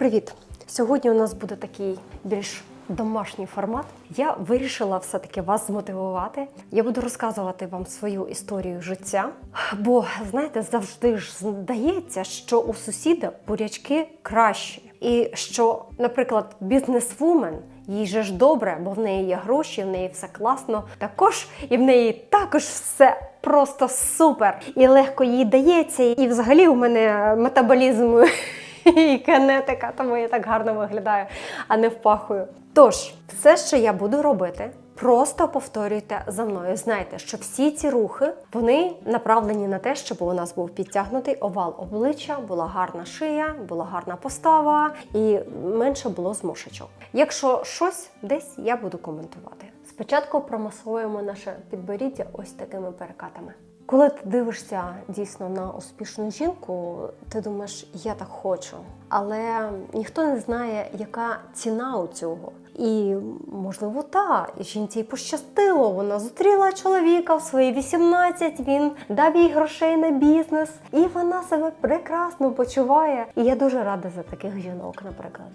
Привіт! Сьогодні у нас буде такий більш домашній формат. Я вирішила все-таки вас змотивувати. Я буду розказувати вам свою історію життя. Бо знаєте, завжди ж здається, що у сусіда бурячки кращі. І що, наприклад, бізнесвумен їй же ж добре, бо в неї є гроші, в неї все класно. Також і в неї також все просто супер і легко їй дається. І взагалі у мене метаболізм і кинетика, тому я так гарно виглядаю, а не впахую. Тож, все, що я буду робити, просто повторюйте за мною. Знайте, що всі ці рухи вони направлені на те, щоб у нас був підтягнутий овал обличчя, була гарна шия, була гарна постава і менше було змушечок. Якщо щось десь я буду коментувати. Спочатку промасуємо наше підборіддя ось такими перекатами. Коли ти дивишся дійсно на успішну жінку, ти думаєш, я так хочу. Але ніхто не знає, яка ціна у цього. І, можливо, та жінці пощастило. Вона зустріла чоловіка в свої 18, він дав їй грошей на бізнес, і вона себе прекрасно почуває. І я дуже рада за таких жінок, наприклад.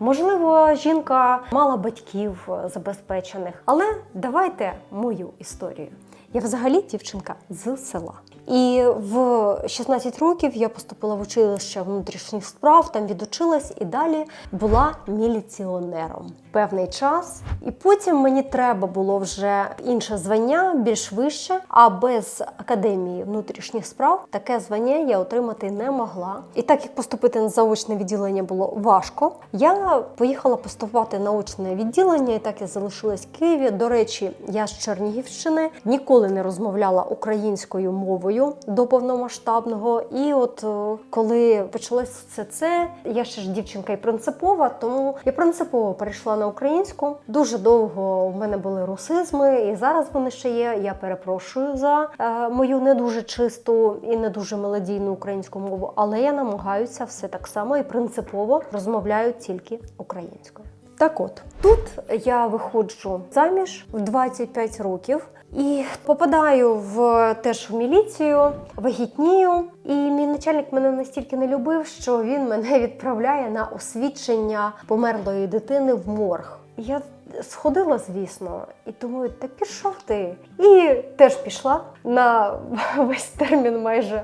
Можливо, жінка мала батьків забезпечених, але давайте мою історію. Я взагалі дівчинка з села. І в 16 років я поступила в училище внутрішніх справ, там відучилась і далі була міліціонером певний час. І потім мені треба було вже інше звання, більш вище. А без академії внутрішніх справ таке звання я отримати не могла. І так як поступити на заочне відділення було важко, я поїхала поступати на очне відділення, і так я залишилась в Києві. До речі, я з Чернігівщини ніколи не розмовляла українською мовою до повномасштабного. І от е, коли почалось все це, я ще ж дівчинка і принципова, тому я принципово перейшла на українську. Дуже довго в мене були русизми, і зараз вони ще є. Я перепрошую за е, мою не дуже чисту і не дуже мелодійну українську мову, але я намагаюся все так само і принципово розмовляю тільки українською. Так от тут я виходжу заміж в 25 років і попадаю в теж в міліцію, вагітнію. І мій начальник мене настільки не любив, що він мене відправляє на освідчення померлої дитини в морг. Я сходила, звісно, і думаю, та пішов ти. І теж пішла на весь термін майже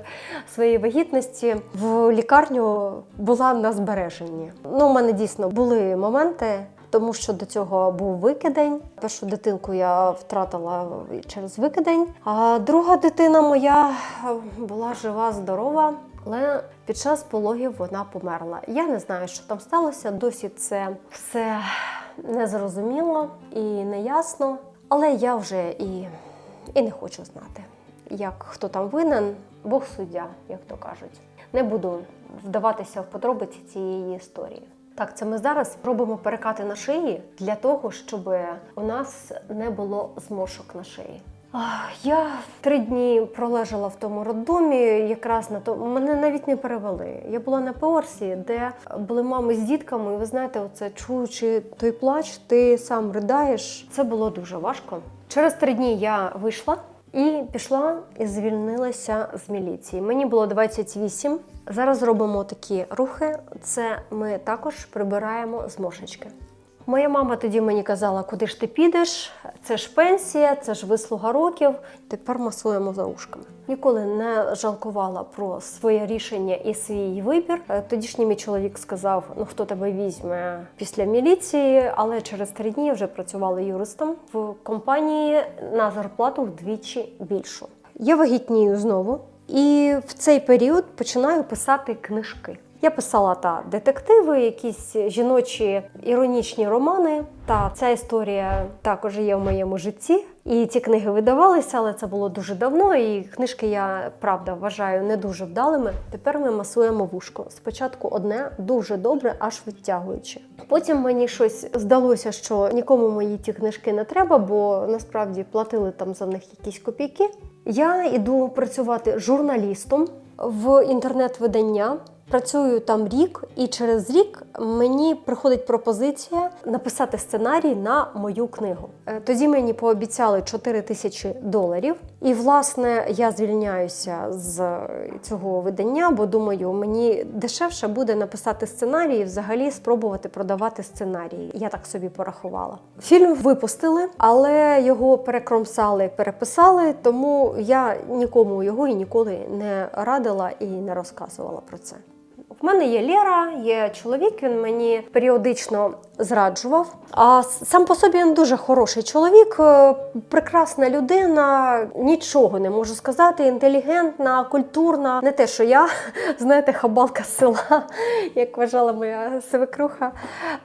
своєї вагітності. В лікарню була на збереженні. Ну, у мене дійсно були моменти. Тому що до цього був викидень. Першу дитинку я втратила через викидень. А друга дитина моя була жива, здорова, але під час пологів вона померла. Я не знаю, що там сталося. Досі це все незрозуміло і неясно. Але я вже і, і не хочу знати, як хто там винен, Бог суддя, як то кажуть. Не буду вдаватися в подробиці цієї історії. Так, це ми зараз робимо перекати на шиї для того, щоб у нас не було зморшок на шиї. Я три дні пролежала в тому роддомі, якраз на то мене навіть не перевели. Я була на поверсі, де були мами з дітками. І ви знаєте, оце чуючи той плач, ти сам ридаєш. Це було дуже важко. Через три дні я вийшла і пішла і звільнилася з міліції. Мені було 28. Зараз робимо такі рухи. Це ми також прибираємо зморшечки. Моя мама тоді мені казала, куди ж ти підеш, це ж пенсія, це ж вислуга років. Тепер масуємо за ушками. Ніколи не жалкувала про своє рішення і свій вибір. Е, Тодішній мій чоловік сказав: ну хто тебе візьме після міліції, але через три дні вже працювала юристом в компанії на зарплату вдвічі більшу. Я вагітнію знову, і в цей період починаю писати книжки. Я писала та детективи, якісь жіночі іронічні романи. Та ця історія також є в моєму житті. І ці книги видавалися, але це було дуже давно. І книжки я правда вважаю не дуже вдалими. Тепер ми масуємо вушко. Спочатку одне дуже добре, аж відтягуючи. Потім мені щось здалося, що нікому мої ті книжки не треба, бо насправді платили там за них якісь копійки. Я йду працювати журналістом в інтернет-видання. Працюю там рік, і через рік мені приходить пропозиція написати сценарій на мою книгу. Е, Тоді мені пообіцяли 4 тисячі доларів. І власне я звільняюся з цього видання, бо думаю, мені дешевше буде написати сценарій і взагалі спробувати продавати сценарії. Я так собі порахувала. Фільм випустили, але його перекромсали, переписали, тому я нікому його і ніколи не радила і не розказувала про це. В мене є Лера, є чоловік, він мені періодично зраджував. А сам по собі він дуже хороший чоловік, е, прекрасна людина, нічого не можу сказати. Інтелігентна, культурна. Не те, що я, знаєте, хабалка з села, як вважала моя свекруха.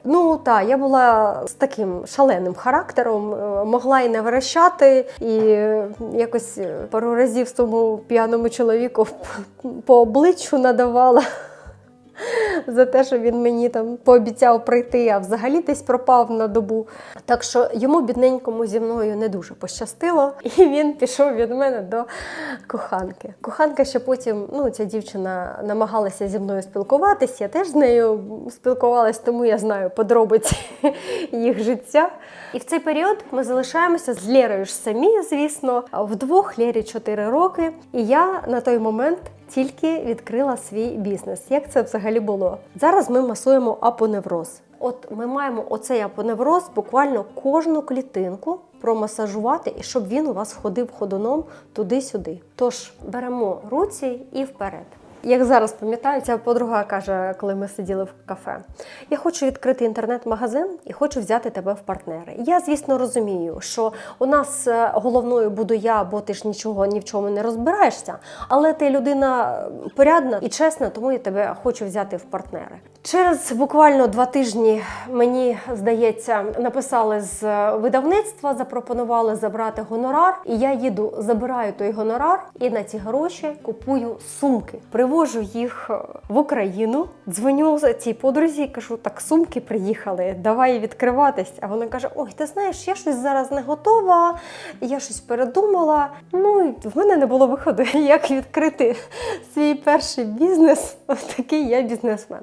Ну так, я була з таким шаленим характером, е, могла і не верещати, і якось е, пару разів тому п'яному чоловіку по обличчю надавала за те, що він мені там пообіцяв прийти, а взагалі десь пропав на добу. Так що йому бідненькому зі мною не дуже пощастило, і він пішов від мене до коханки. Коханка ще потім, ну ця дівчина намагалася зі мною спілкуватися. Я теж з нею спілкувалась, тому я знаю подробиці їх життя. І в цей період ми залишаємося з Лєрою ж самі, звісно, вдвох Лєрі 4 роки. І я на той момент тільки відкрила свій бізнес. Як це взагалі було? Зараз ми масуємо апоневроз. От ми маємо оцей апоневроз буквально кожну клітинку промасажувати, і щоб він у вас ходив ходуном туди-сюди. Тож беремо руці і вперед. Як зараз пам'ятаю, ця подруга каже, коли ми сиділи в кафе: я хочу відкрити інтернет-магазин і хочу взяти тебе в партнери. Я, звісно, розумію, що у нас е, головною буду я, бо ти ж нічого ні в чому не розбираєшся. Але ти людина порядна і чесна, тому я тебе хочу взяти в партнери. Через буквально два тижні мені здається, написали з видавництва, запропонували забрати гонорар, і я їду, забираю той гонорар і на ці гроші купую сумки. Привожу їх е, в Україну, дзвоню цій подрузі і кажу: так, сумки приїхали, давай відкриватись. А вона каже: Ой, ти знаєш, я щось зараз не готова, я щось передумала. Ну і в мене не було виходу, як відкрити свій перший бізнес. Ось такий я бізнесмен.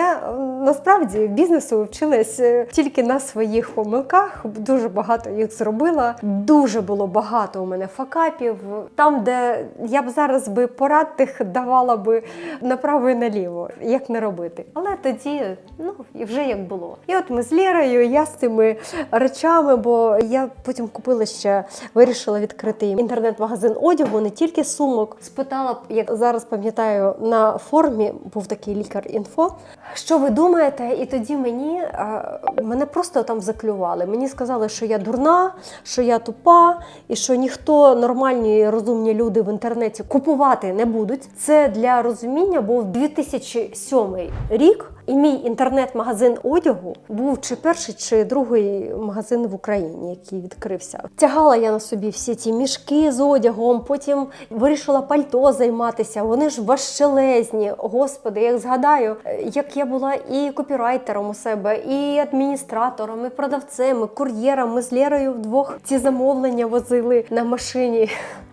Я е, насправді бізнесу вчилась е, тільки на своїх помилках. Дуже багато їх зробила. Дуже було багато у мене факапів. Там, де я б зараз би порад тих давала би направо і наліво, як не робити. Але тоді, ну і вже як було. І от ми з Лєрою, я з цими речами, бо я потім купила ще, вирішила відкрити інтернет-магазин одягу, не тільки сумок. Спитала, як зараз пам'ятаю, на форумі був такий лікар інфо. Що ви думаєте? І тоді мені е, мене просто там заклювали. Мені сказали, що я дурна, що я тупа, і що ніхто нормальні розумні люди в інтернеті купувати не будуть. Це для розуміння був 2007 рік. І мій інтернет-магазин одягу був чи перший, чи другий магазин в Україні, який відкрився. Тягала я на собі всі ці мішки з одягом, потім вирішила пальто займатися. Вони ж важчелезні. Господи, як згадаю, як я була і копірайтером у себе, і адміністратором, і продавцем, і кур'єром. Ми з Лєрою вдвох ці замовлення возили на машині.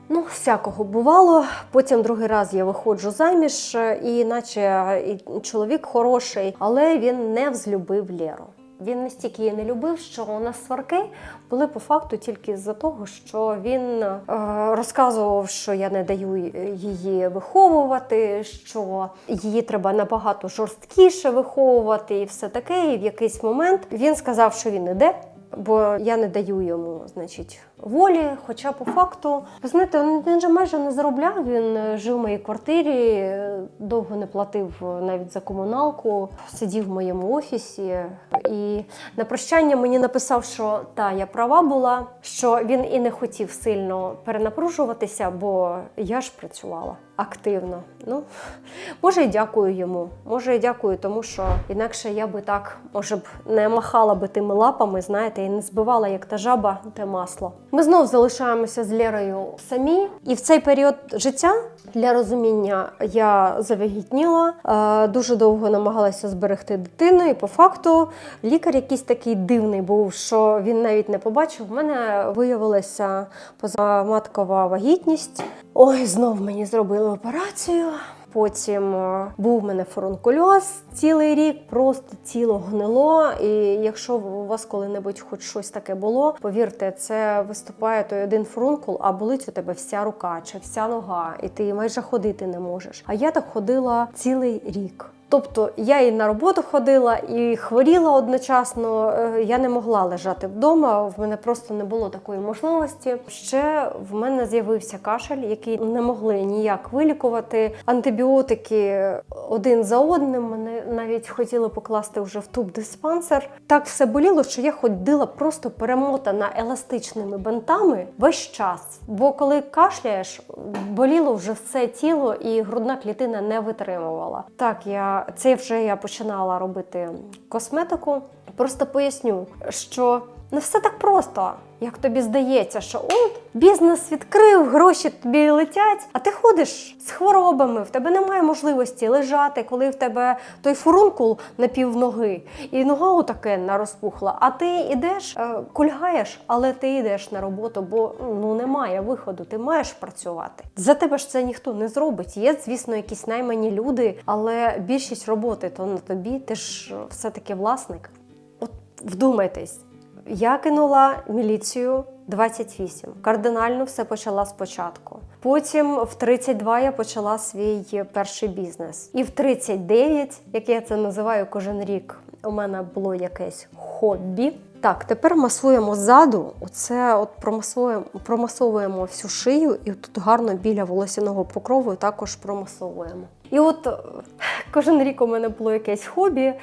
Ну, всякого бувало. Потім другий раз я виходжу заміж, е, і наче е, і чоловік хороший, але він не взлюбив Лєру. Він настільки її не любив, що у нас сварки були по факту тільки з-за того, що він е, розказував, що я не даю її виховувати, що її треба набагато жорсткіше виховувати, і все таке. І в якийсь момент він сказав, що він іде. Бо я не даю йому, значить, волі. Хоча по факту, ви знаєте, він- же майже не заробляв. Він е, жив в моїй квартирі, е, довго не платив е, навіть за комуналку, сидів в моєму офісі. І на прощання мені написав, що та я права була, що він і не хотів сильно перенапружуватися, бо я ж працювала активно. Ну, може, і дякую йому. Може, і дякую, тому що інакше я би так, може б, не махала би тими лапами, знаєте, і не збивала, як та жаба, те масло. Ми знов залишаємося з Лєрою самі, і в цей період життя для розуміння я завагітніла, е, дуже довго намагалася зберегти дитину, і по факту лікар якийсь такий дивний був, що він навіть не побачив. У мене виявилася позаматкова вагітність. Ой, знов мені зробили операцію. Потім е, був в мене фурункульоз цілий рік, просто тіло гнило. І якщо у вас коли-небудь хоч щось таке було, повірте, це виступає той один фурункул, а болить у тебе вся рука чи вся нога, і ти майже ходити не можеш. А я так ходила цілий рік. Тобто я і на роботу ходила, і хворіла одночасно. Е, Я не могла лежати вдома. В мене просто не було такої можливості. Ще в мене з'явився кашель, який не могли ніяк вилікувати. Антибіотики один за одним. Мене навіть хотіли покласти вже в туб диспансер. Так все боліло, що я ходила просто перемотана еластичними бинтами весь час. Бо коли кашляєш, боліло вже все тіло, і грудна клітина не витримувала. Так, я це вже я починала робити косметику. Просто поясню, що не все так просто, як тобі здається, що от бізнес відкрив, гроші тобі летять, а ти ходиш з хворобами, в тебе немає можливості лежати, коли в тебе той фурункул на пів ноги, і нога отаке розпухла. А ти йдеш, е, кульгаєш, але ти йдеш на роботу, бо ну немає виходу, ти маєш працювати. За тебе ж це ніхто не зробить. Є, звісно, якісь наймані люди, але більшість роботи то на тобі, ти ж все-таки власник. От вдумайтесь, я кинула міліцію 28. Кардинально все почала спочатку. Потім в 32 я почала свій перший бізнес. І в 39, як я це називаю кожен рік, у мене було якесь хобі. Так, тепер масуємо ззаду. Оце от промасуємо, промасовуємо всю шию, і тут гарно біля волосяного покрову також промасовуємо. І от е, кожен рік у мене було якесь хобі,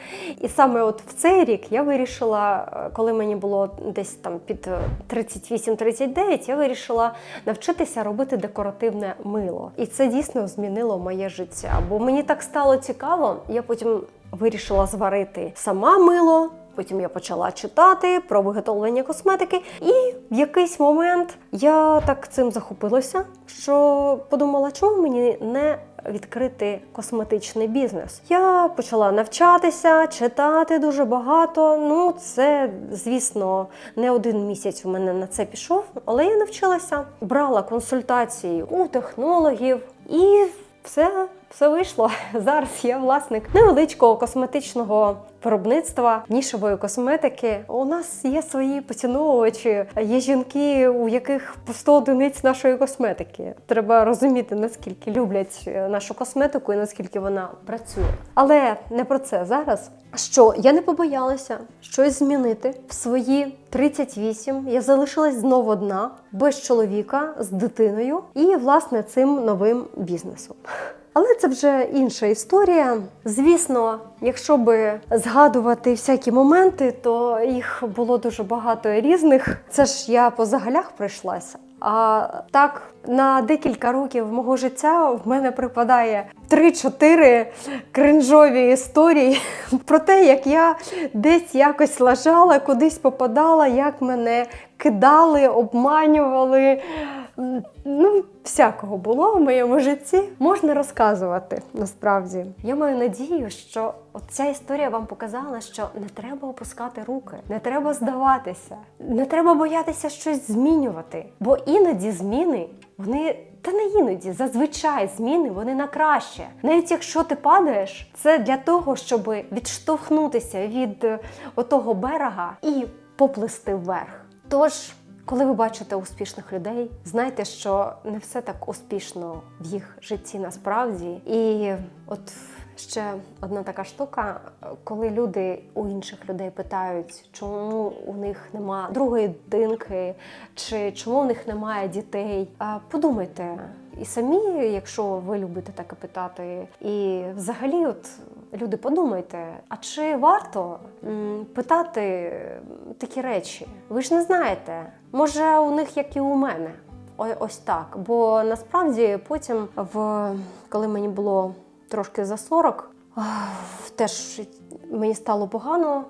і саме от в цей рік я вирішила, е, коли мені було десь там під е, 38-39, я вирішила навчитися робити декоративне мило. І це дійсно змінило моє життя. Бо мені так стало цікаво, я потім вирішила зварити сама мило. Потім я почала читати про виготовлення косметики, і в якийсь момент я так цим захопилася, що подумала, чому мені не відкрити косметичний бізнес. Я почала навчатися, читати дуже багато. Ну, це, звісно, не один місяць у мене на це пішов, але я навчилася, брала консультації у технологів і все, все вийшло. Зараз я власник невеличкого косметичного виробництва нішової косметики. У нас є свої поціновувачі, є жінки, у яких по 100 одиниць нашої косметики. Треба розуміти, наскільки люблять е, нашу косметику і наскільки вона працює. Але не про це зараз. Що я не побоялася щось змінити в свої 38. Я залишилась знову одна, без чоловіка, з дитиною і, власне, цим новим бізнесом. Але це вже інша історія. Звісно, якщо би згадувати всякі моменти, то їх було дуже багато різних. Це ж я по загалях прийшлася. А так, на декілька років мого життя в мене припадає 3-4 кринжові історії про те, як я десь якось лажала, кудись попадала, як мене кидали, обманювали. Ну, всякого було в моєму житті. Можна розказувати насправді. Я маю надію, що ця історія вам показала, що не треба опускати руки, не треба здаватися, не треба боятися щось змінювати. Бо іноді зміни вони. Та не іноді, зазвичай зміни вони на краще. Навіть якщо ти падаєш, це для того, щоб відштовхнутися від е, отого берега і поплисти вверх. Тож коли ви бачите успішних людей, знайте, що не все так успішно в їх житті насправді. І от ще одна така штука, коли люди у інших людей питають, чому у них нема другої дитинки, чи чому у них немає дітей. Подумайте. І самі, якщо ви любите таке питати, і взагалі, от люди, подумайте, а чи варто питати такі речі? Ви ж не знаєте, може у них як і у мене. Ось так. Бо насправді потім, в коли мені було трошки за 40, теж мені стало погано.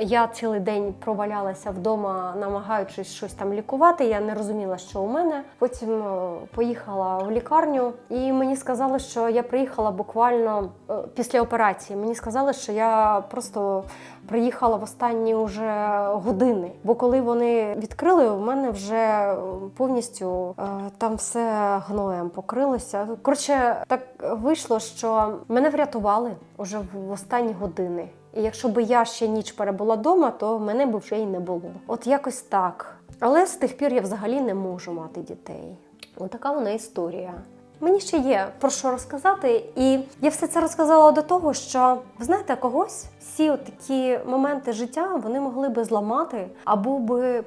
Я цілий день провалялася вдома, намагаючись щось там лікувати. Я не розуміла, що у мене. Потім е, поїхала в лікарню, і мені сказали, що я приїхала буквально е, після операції. Мені сказали, що я просто приїхала в останні вже години. Бо коли вони відкрили, у мене вже повністю е, там все гноєм покрилося. Коротше, так вийшло, що мене врятували уже в останні години. І якщо би я ще ніч перебула вдома, то мене б вже й не було. От якось так. Але з тих пір я взагалі не можу мати дітей. Отака вона історія. Мені ще є про що розказати, і я все це розказала до того, що ви знаєте, когось всі такі моменти життя вони могли би зламати, або би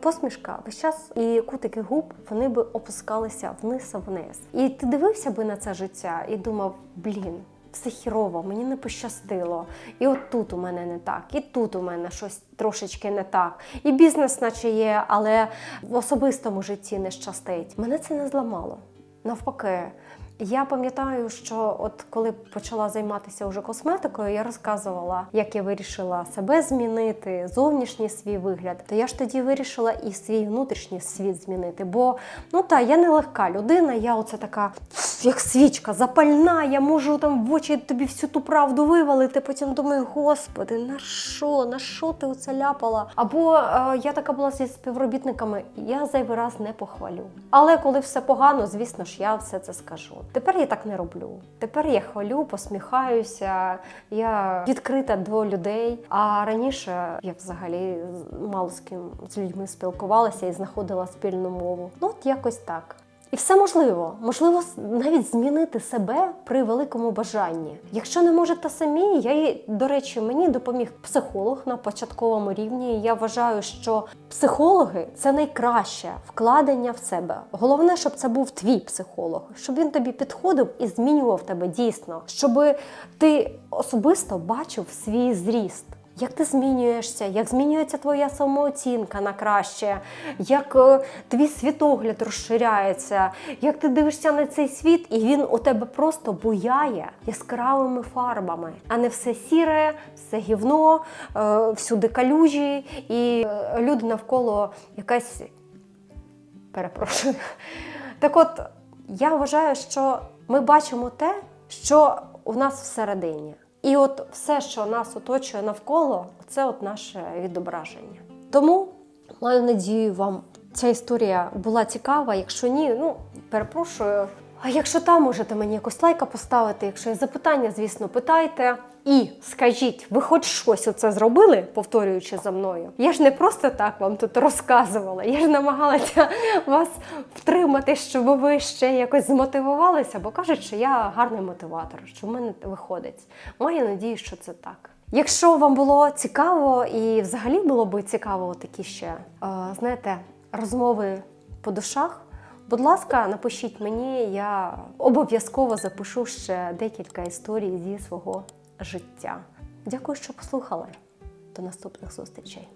посмішка весь час і кутики губ вони би опускалися вниз вниз. І ти дивився би на це життя і думав, блін. Все хірово, мені не пощастило. І от тут у мене не так, і тут у мене щось трошечки не так. І бізнес, наче є, але в особистому житті не щастить. Мене це не зламало. Навпаки, я пам'ятаю, що от коли почала займатися вже косметикою, я розказувала, як я вирішила себе змінити, зовнішній свій вигляд. То я ж тоді вирішила і свій внутрішній світ змінити. Бо ну та я не легка людина, я оце така, як свічка, запальна. Я можу там в очі тобі всю ту правду вивалити. Потім думаю, господи, на що? На що ти оце ляпала? Або е, я така була зі співробітниками, я зайвий раз не похвалю. Але коли все погано, звісно ж, я все це скажу. Тепер я так не роблю. Тепер я хвалю, посміхаюся, я відкрита до людей. А раніше я взагалі мало з ким з людьми спілкувалася і знаходила спільну мову. Ну, от якось так. І все можливо. Можливо, навіть змінити себе при великому бажанні. Якщо не можете самі, я до речі, мені допоміг психолог на початковому рівні. Я вважаю, що психологи це найкраще вкладення в себе. Головне, щоб це був твій психолог, щоб він тобі підходив і змінював тебе дійсно, щоб ти особисто бачив свій зріст. Як ти змінюєшся, як змінюється твоя самооцінка на краще, як е, твій світогляд розширяється, як ти дивишся на цей світ, і він у тебе просто буяє яскравими фарбами, а не все сіре, все гівно, е, всюди калюжі, і е, люди навколо якась перепрошую. Так от, я вважаю, що ми бачимо те, що у нас всередині. І от все, що нас оточує навколо, це от наше відображення. Тому маю надію, вам ця історія була цікава. Якщо ні, ну перепрошую. А якщо там можете мені якось лайка поставити, якщо є запитання, звісно, питайте. І скажіть, ви хоч щось оце зробили, повторюючи за мною? Я ж не просто так вам тут розказувала. Я ж намагалася вас втримати, щоб ви ще якось змотивувалися, бо кажуть, що я гарний мотиватор, що в мене виходить. Маю надію, що це так. Якщо вам було цікаво і взагалі було би цікаво такі ще, е, знаєте, розмови по душах. Будь ласка, напишіть мені, я обов'язково запишу ще декілька історій зі свого життя. Дякую, що послухали. До наступних зустрічей.